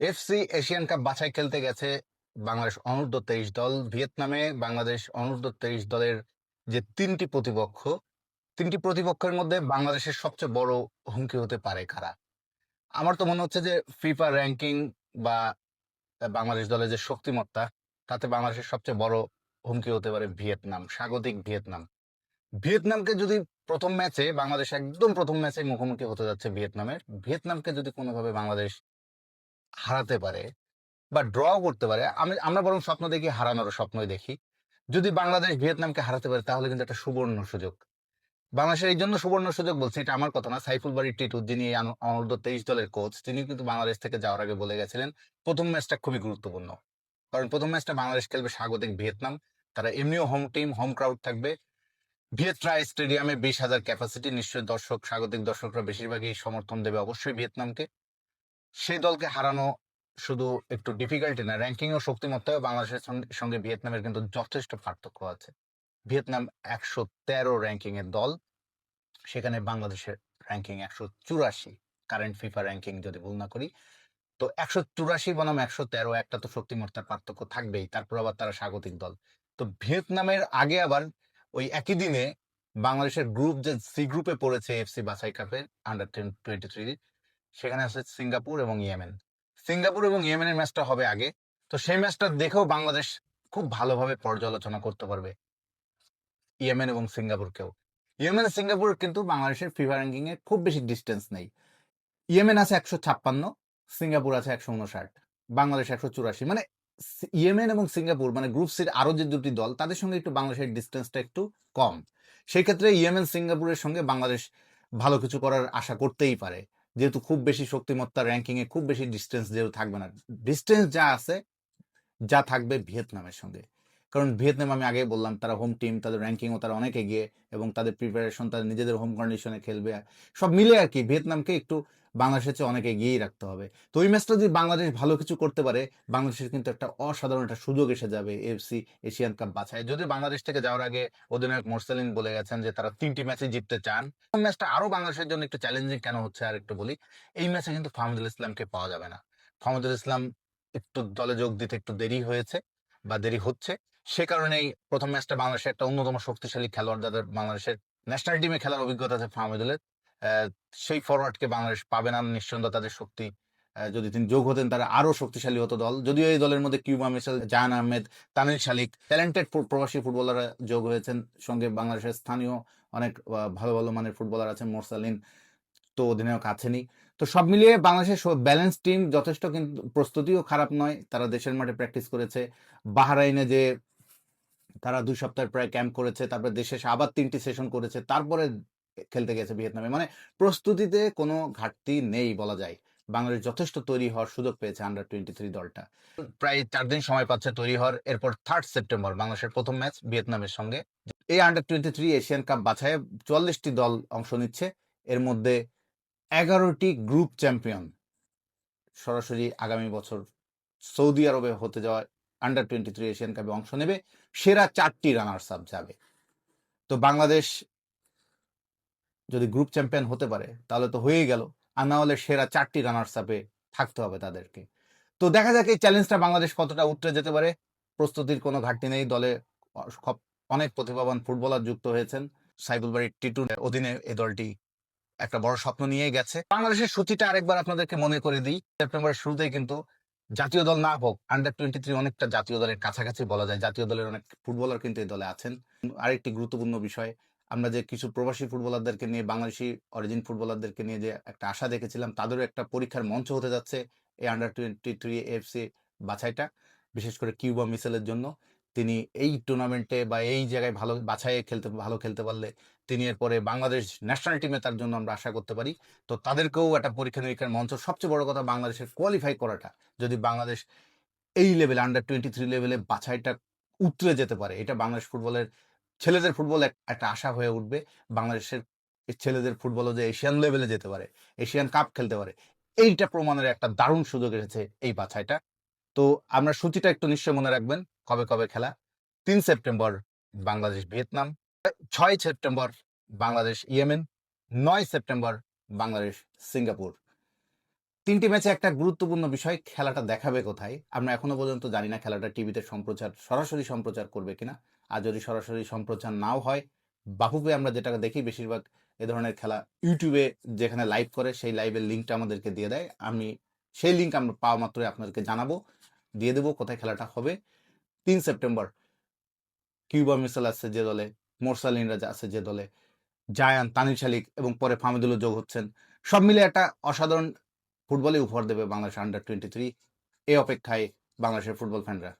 FC Asian cup বাছাই খেলতে গেছে বাংলাদেশ অনূর্ধ্ব তেইশ দল। ভিয়েতনামে বাংলাদেশ অনূর্ধ্ব তেইশ দলের যে তিনটি প্রতিপক্ষ, তিনটি প্রতিপক্ষের মধ্যে বাংলাদেশের সবচেয়ে বড় হুমকি হতে পারে কারা? আমার তো মনে হচ্ছে যে ফিফা র্যাঙ্কিং বা বাংলাদেশ দলের যে শক্তিমত্তা, তাতে বাংলাদেশের সবচেয়ে বড় হুমকি হতে পারে ভিয়েতনাম, স্বাগতিক ভিয়েতনাম। ভিয়েতনামকে যদি প্রথম ম্যাচে, বাংলাদেশ একদম প্রথম ম্যাচে মুখোমুখি হতে যাচ্ছে ভিয়েতনামের, ভিয়েতনামকে যদি কোনোভাবে বাংলাদেশ হারাতে পারে বা ড্র করতে পারে। আমি, আমরা বরং স্বপ্ন দেখি হারানোর স্বপ্নই দেখি। যদি বাংলাদেশ ভিয়েতনামকে হারাতে পারে, তাহলে কিন্তু একটা সুবর্ণ সুযোগ। বাংলাদেশের এই জন্য সুবর্ণ সুযোগ বলছি, এটা আমার কথা না। সাইফুল বাড়ি টিটু যিনি অনূর্ধ্ব তেইশ দলের কোচ তিনি কিন্তু বাংলাদেশ থেকে যাওয়ার আগে বলে গেছিলেন, প্রথম ম্যাচটা খুবই গুরুত্বপূর্ণ। কারণ প্রথম ম্যাচটা বাংলাদেশ খেলবে স্বাগতিক ভিয়েতনাম। তারা এমনিও হোম টিম হোম ক্রাউড থাকবে। ভিয়েতরা স্টেডিয়ামে বিশ হাজার ক্যাপাসিটি নিশ্চয়ই দর্শক, স্বাগতিক দর্শকরা বেশিরভাগই সমর্থন দেবে অবশ্যই ভিয়েতনামকে। সেই দলকে হারানো শুধু একটু ডিফিকাল্টি না র্যাঙ্কিং ও শক্তিমত্তায় বাংলাদেশের সঙ্গে- ভিয়েতনামের কিন্তু যথেষ্ট পার্থক্য আছে। ভিয়েতনাম একশো তেরো র্যাঙ্কিং এর দল, সেখানে বাংলাদেশের র্যাঙ্কিং একশো চুরাশি। কারেন্ট ফিফা র্যাঙ্কিং যদি ভুল না করি, তো একশো চুরাশি বনাম একশো তেরো, একটা তো শক্তিমত্তার পার্থক্য থাকবেই, তারপর আবার তারা স্বাগতিক দল। তো ভিয়েতনামের আগে আবার ওই একই দিনে বাংলাদেশের গ্রুপ যে সি গ্রুপে পড়েছে এফসি বাছাই কাপের আন্ডার টোয়েন্টি থ্রি সেখানে আছে সিঙ্গাপুর এবং ইয়েমেন। সিঙ্গাপুর এবং ইয়েমেনের ম্যাচটা হবে আগে। তো সেই ম্যাচটা দেখেও বাংলাদেশ খুব ভালোভাবে পর্যালোচনা করতে পারবে। ইয়েমেন এবং সিঙ্গাপুরকেও। ইয়েমেন সিঙ্গাপুর কিন্তু বাংলাদেশের ফিফা র্যাঙ্কিং এ খুব বেশি ডিস্টেন্স নেই। ইয়েমেন আছে একশো ছাপ্পান্ন, সিঙ্গাপুর আছে একশো উনষাট বাংলাদেশ একশো চুরাশি। মানে ইয়েমেন এবং সিঙ্গাপুর মানে গ্রুপ সির আরও যে দুটি দল, তাদের সঙ্গে একটু বাংলাদেশের ডিস্টেন্সটা একটু কম। সেই ক্ষেত্রে ইয়েমেন, সিঙ্গাপুরের সঙ্গে বাংলাদেশ ভালো কিছু করার আশা করতেই পারে। যেহেতু খুব বেশি শক্তিমত্তা র্যাঙ্কিং এ খুব বেশি ডিস্টেন্স যেহেতু থাকবে না। ডিস্টেন্স যা আছে, যা থাকবে ভিয়েতনামের সঙ্গে। কারণ ভিয়েতনাম আমি আগে বললাম, তারা হোম টিম তাদের র্যাঙ্কিংও তারা অনেক এগিয়ে এবং তাদের প্রিপারেশন তাদের নিজেদের হোম কন্ডিশনে খেলবে। সব মিলে আর কি, ভিয়েতনামকে একটু বাংলাদেশের চেয়ে অনেক এগিয়েই রাখতে হবে। তো ওই ম্যাচটা যদি বাংলাদেশ ভালো কিছু করতে পারে, বাংলাদেশের কিন্তু একটা অসাধারণ একটা সুযোগ এসে যাবে এফসি এশিয়ান কাপ বাছাই যদি বাংলাদেশ থেকে যাওয়ার আগে অধিনায়ক মোরসালিন বলে গেছেন যে তারা তিনটি ম্যাচে জিততে চান ম্যাচটা আরও বাংলাদেশের জন্য একটু চ্যালেঞ্জিং কেন হচ্ছে আর একটু বলি, এই ম্যাচে কিন্তু ফাহমুদুল ইসলামকে পাওয়া যাবে না। ফাহমুদুল ইসলাম একটু দলে যোগ দিতে একটু দেরি হয়েছে বা দেরি হচ্ছে সে কারণেই প্রথম ম্যাচটা বাংলাদেশের একটা অন্যতম শক্তিশালী খেলোয়াড় যাদের বাংলাদেশের ন্যাশনাল টিমে খেলার অভিজ্ঞতা আছে ফাহমুদুলের সেই ফরওয়ার্ডকে বাংলাদেশ পাবে না নিঃসন্দেহে তাদের শক্তি। যদি তিনি যোগ হতেন তারা আরও শক্তিশালী হতো দল। যদিও এই দলের মধ্যে কিউবা মিশেল জাহান আহমেদ তানিল শালিক ট্যালেন্টেড প্রবাসী ফুটবলাররা যোগ হয়েছেন। সঙ্গে বাংলাদেশের স্থানীয় অনেক ভালো ভালো মানের ফুটবলার আছেন মোরসালিন, তো অধিনায়ক আছেনই। তো সব মিলিয়ে বাংলাদেশের ব্যালেন্স টিম যথেষ্ট কিন্তু প্রস্তুতিও খারাপ নয়। তারা দেশের মাঠে প্র্যাকটিস করেছে। বাহারাইনে যে তারা দুই সপ্তাহের প্রায় ক্যাম্প করেছে, তারপরে দেশে এসে আবার তিনটি সেশন করেছে, তারপরে খেলতে গেছে ভিয়েতনামে। মানে প্রস্তুতিতে কোনো ঘাটতি নেই বলা যায়। বাংলাদেশ যথেষ্ট তৈরি হওয়ার সুযোগ পেয়েছে আন্ডার টোয়েন্টি থ্রি দলটা। প্রায় চার দিন সময় পাচ্ছে তৈরি হওয়ার, এরপর থার্ড সেপ্টেম্বর বাংলাদেশের প্রথম ম্যাচ ভিয়েতনামের সঙ্গে। এই under twenty three Asian cup বাছাইয়ে চুয়াল্লিশটি দল অংশ নিচ্ছে। এর মধ্যে এগারোটি গ্রুপ চ্যাম্পিয়ন সরাসরি আগামী বছর সৌদি আরবে হতে যাওয়া আন্ডার টোয়েন্টি থ্রি এশিয়ান কাপে অংশ নেবে, সেরা চারটি রানার্স আপ যাবে। তো বাংলাদেশ যদি গ্রুপ চ্যাম্পিয়ন হতে পারে, তাহলে তো হয়েই গেল, আর না হলে সেরা চারটি রানার্স আপে থাকতে হবে তাদেরকে। তো দেখা যাক এই চ্যালেঞ্জটা বাংলাদেশ কতটা উতরে যেতে পারে। প্রস্তুতির কোনো ঘাটতি নেই, দলে অনেক প্রতিভাবান ফুটবলার যুক্ত হয়েছেন। সাইবুল বাড়ির টিটুর অধীনে এই দলটি একটা বড় স্বপ্ন নিয়ে গেছে। বাংলাদেশের সূচিটা আরেকবার আপনাদেরকে মনে করে দিই, সেপ্টেম্বরের শুরুতেই কিন্তু জাতীয় দল না হোক আন্ডার টোয়েন্টি থ্রি অনেকটা জাতীয় দলের কাছাকাছি বলা যায়। জাতীয় দলের অনেক ফুটবলার কিন্তু এই দলে আছেন। আরেকটি গুরুত্বপূর্ণ বিষয়, আমরা যে কিছু প্রবাসী ফুটবলারদেরকে নিয়ে, বাংলাদেশি অরিজিন ফুটবলারদেরকে নিয়ে যে একটা আশা দেখেছিলাম, তাদেরও একটা পরীক্ষার মঞ্চ হতে যাচ্ছে এই আন্ডার টোয়েন্টি থ্রি এফসি বাছাইটা, বিশেষ করে কিউবা মিসেলের জন্য। তিনি এই টুর্নামেন্টে বা এই জায়গায় ভালো বাছাইয়ে খেলতে, ভালো খেলতে পারলে তিনি এরপরে বাংলাদেশ ন্যাশনাল টিমে তার জন্য আমরা আশা করতে পারি। তো তাদেরকেও একটা পরীক্ষা নিরীক্ষার মঞ্চ। সবচেয়ে বড় কথা বাংলাদেশের কোয়ালিফাই করাটা। যদি বাংলাদেশ এই লেভেলে আন্ডার টোয়েন্টি থ্রি লেভেলে বাছাইটা উতরে যেতে পারে, এটা বাংলাদেশ ফুটবলের ছেলেদের ফুটবল একটা আশা হয়ে উঠবে। বাংলাদেশের ছেলেদের ফুটবলও যে এশিয়ান লেভেলে যেতে পারে, এশিয়ান কাপ খেলতে পারে, এইটা প্রমাণের একটা দারুণ সুযোগ এসেছে এই বাছাইটা। তো আমরা সূচিটা একটু নিশ্চয় মনে রাখবেন, কবে কবে খেলা? তিন সেপ্টেম্বর বাংলাদেশ ভিয়েতনাম ছয় সেপ্টেম্বর বাংলাদেশ, ইয়েমেন, নয় সেপ্টেম্বর বাংলাদেশ, সিঙ্গাপুর। তিনটি ম্যাচে একটা গুরুত্বপূর্ণ বিষয়, খেলাটা দেখাবে কোথায়? আমরা এখনও পর্যন্ত জানি না খেলাটা টিভিতে সম্প্রচার, সরাসরি সম্প্রচার করবে কিনা। আর যদি সরাসরি সম্প্রচার নাও হয় বাফুফে আমরা যেটা দেখি, বেশিরভাগ এ ধরনের খেলা ইউটিউবে যেখানে লাইভ করে, সেই লাইভের লিঙ্কটা আমাদেরকে দিয়ে দেয়। আমি সেই লিঙ্ক আমরা পাওয়া মাত্রই আপনাদেরকে জানাব। দিয়ে দেবো কোথায় খেলাটা হবে। তিন সেপ্টেম্বর, কিউবা মিসাল আসছে যে দলে মোরসাল ইনরাজ আছে যে দলে জায়ান, তানির শালিক এবং পরে ফামিদুলও যোগ হচ্ছেন। সব মিলে একটা অসাধারণ ফুটবলে উপহার দেবে বাংলাদেশ আন্ডার টোয়েন্টি থ্রি এ অপেক্ষায় বাংলাদেশের ফুটবল ফ্যানরা